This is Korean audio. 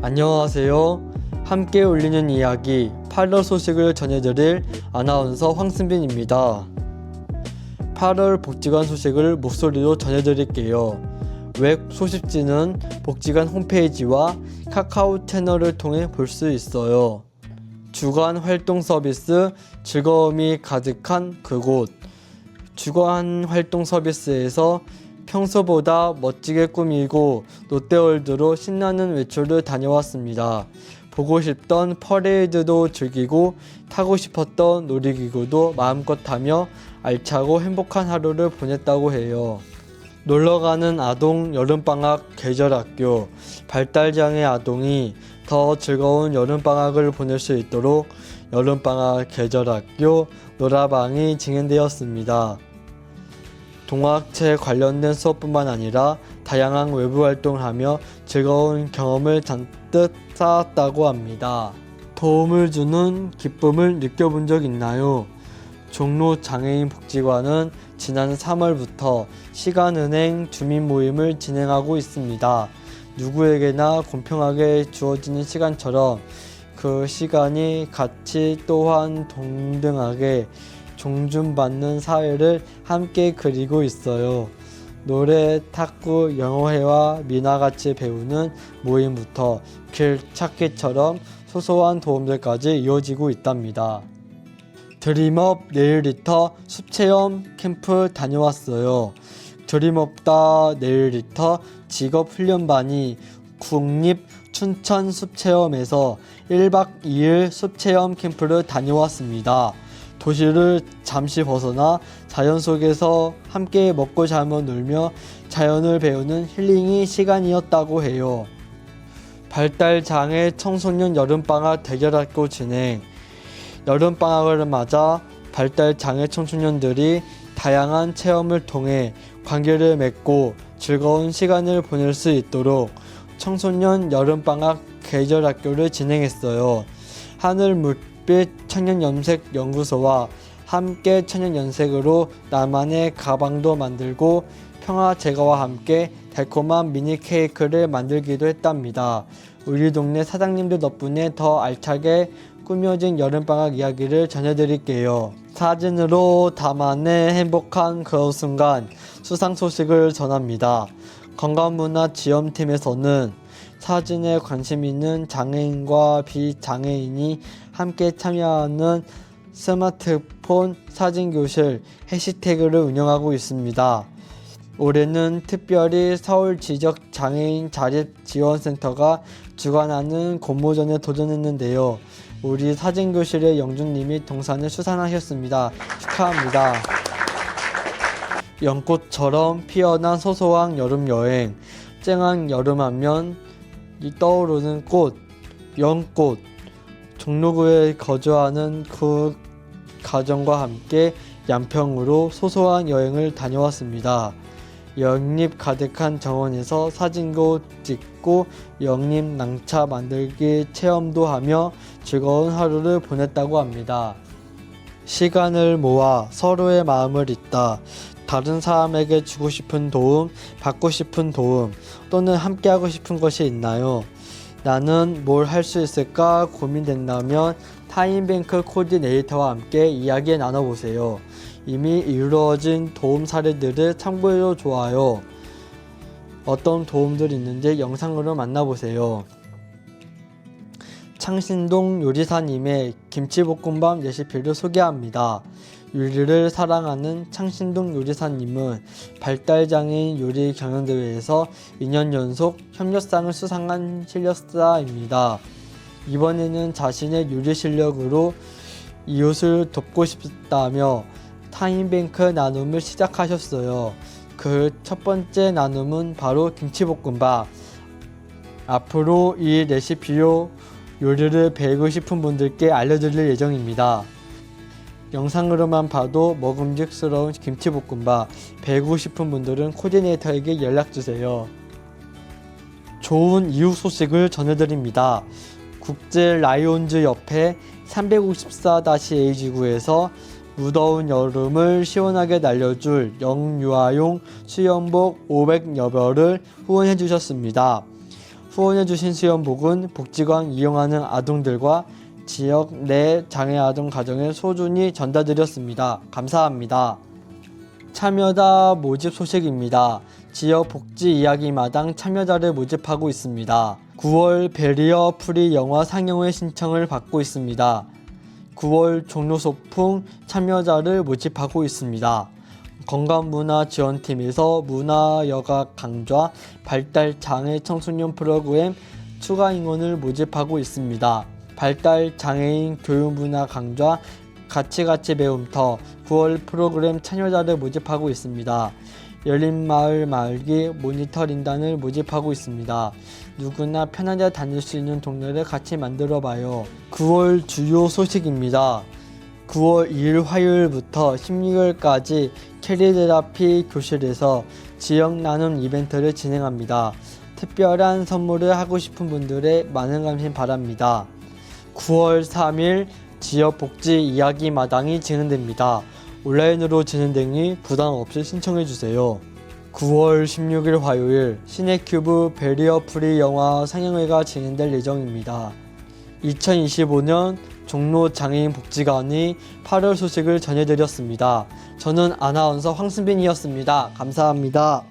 안녕하세요. 함께 울리는 이야기 8월 소식을 전해드릴 아나운서 황승빈입니다. 8월 복지관 소식을 목소리로 전해드릴게요. 웹 소식지는 복지관 홈페이지와 카카오 채널을 통해 볼 수 있어요. 주간 활동 서비스 즐거움이 가득한 그곳. 주간 활동 서비스에서 평소보다 멋지게 꾸미고 롯데월드로 신나는 외출을 다녀왔습니다. 보고 싶던 퍼레이드도 즐기고 타고 싶었던 놀이기구도 마음껏 타며 알차고 행복한 하루를 보냈다고 해요. 놀러가는 아동 여름방학 계절학교 발달장애 아동이 더 즐거운 여름방학을 보낼 수 있도록 여름방학 계절학교 놀아방이 진행되었습니다. 동화책 관련된 수업뿐만 아니라 다양한 외부 활동을 하며 즐거운 경험을 잔뜩 쌓았다고 합니다. 도움을 주는 기쁨을 느껴본 적 있나요? 종로 장애인 복지관은 지난 3월부터 시간은행 주민 모임을 진행하고 있습니다. 누구에게나 공평하게 주어지는 시간처럼 그 시간이 가치 또한 동등하게 존중받는 사회를 함께 그리고 있어요. 노래, 탁구, 영어회화, 민화같이 배우는 모임부터 길 찾기처럼 소소한 도움들까지 이어지고 있답니다. 드림업 네일리터 숲체험 캠프 다녀왔어요. 드림업다 네일리터 직업훈련반이 국립 춘천 숲체험에서 1박 2일 숲체험 캠프를 다녀왔습니다. 도시를 잠시 벗어나 자연 속에서 함께 먹고 자며 놀며 자연을 배우는 힐링이 시간이었다고 해요. 발달장애 청소년 여름방학 대결학교 진행 여름방학을 맞아 발달장애 청소년들이 다양한 체험을 통해 관계를 맺고 즐거운 시간을 보낼 수 있도록 청소년 여름방학 계절학교를 진행했어요. 하늘 물 빛 청년염색 연구소와 함께 청년연색으로 나만의 가방도 만들고 평화 제거와 함께 달콤한 미니 케이크를 만들기도 했답니다. 우리 동네 사장님들 덕분에 더 알차게 꾸며진 여름방학 이야기를 전해드릴게요. 사진으로 담아내 행복한 그 순간 수상 소식을 전합니다. 건강문화지원팀에서는 사진에 관심 있는 장애인과 비장애인이 함께 참여하는 스마트폰 사진교실 해시태그를 운영하고 있습니다. 올해는 특별히 서울 지적 장애인 자립 지원센터가 주관하는 공모전에 도전했는데요. 우리 사진교실의 영준님이 동산을 수상하셨습니다. 축하합니다. 연꽃처럼 피어난 소소한 여름 여행, 쨍한 여름 하면 이 떠오르는 꽃, 연꽃. 종로구에 거주하는 그 가정과 함께 양평으로 소소한 여행을 다녀왔습니다. 영립 가득한 정원에서 사진도 찍고 영립 낭차 만들기 체험도 하며 즐거운 하루를 보냈다고 합니다. 시간을 모아 서로의 마음을 잇다. 다른 사람에게 주고 싶은 도움, 받고 싶은 도움, 또는 함께하고 싶은 것이 있나요? 나는 뭘 할 수 있을까 고민된다면 타임뱅크 코디네이터와 함께 이야기 나눠보세요. 이미 이루어진 도움 사례들을 참고해도 좋아요. 어떤 도움들이 있는지 영상으로 만나보세요. 창신동 요리사님의 김치볶음밥 레시피를 소개합니다. 요리를 사랑하는 창신동 요리사님은 발달장애인 요리 경연대회에서 2년 연속 협력상을 수상한 실력자입니다. 이번에는 자신의 요리 실력으로 이웃을 돕고 싶다며 타임뱅크 나눔을 시작하셨어요. 그 첫 번째 나눔은 바로 김치볶음밥. 앞으로 이 레시피로 요리를 배우고 싶은 분들께 알려드릴 예정입니다. 영상으로만 봐도 먹음직스러운 김치볶음밥 배우고 싶은 분들은 코디네이터에게 연락주세요. 좋은 이웃 소식을 전해드립니다. 국제 라이온즈 옆에 354-A지구에서 무더운 여름을 시원하게 날려줄 영유아용 수영복 500여 벌을 후원해 주셨습니다. 후원해주신 수연복은 복지관 이용하는 아동들과 지역 내 장애 아동 가정에 소중히 전달드렸습니다. 감사합니다. 참여자 모집 소식입니다. 지역 복지 이야기 마당 참여자를 모집하고 있습니다. 9월 베리어 프리 영화 상영회 신청을 받고 있습니다. 9월 종로 소풍 참여자를 모집하고 있습니다. 건강문화지원팀에서 문화여가 강좌 발달 장애 청소년 프로그램 추가 인원을 모집하고 있습니다. 발달 장애인 교육문화 강좌 가치가치 배움터 9월 프로그램 참여자를 모집하고 있습니다. 열린마을 마을기 모니터링단을 모집하고 있습니다. 누구나 편하게 다닐 수 있는 동네를 같이 만들어 봐요. 9월 주요 소식입니다. 9월 2일 화요일부터 16일까지 캐리테라피 교실에서 지역 나눔 이벤트를 진행합니다. 특별한 선물을 하고 싶은 분들의 많은 관심 바랍니다. 9월 3일 지역 복지 이야기 마당이 진행됩니다. 온라인으로 진행되니 부담 없이 신청해 주세요. 9월 16일 화요일 시네큐브 베리어 프리 영화 상영회가 진행될 예정입니다. 2025년 종로 장애인 복지관이 8월 소식을 전해드렸습니다. 저는 아나운서 황승빈이었습니다. 감사합니다.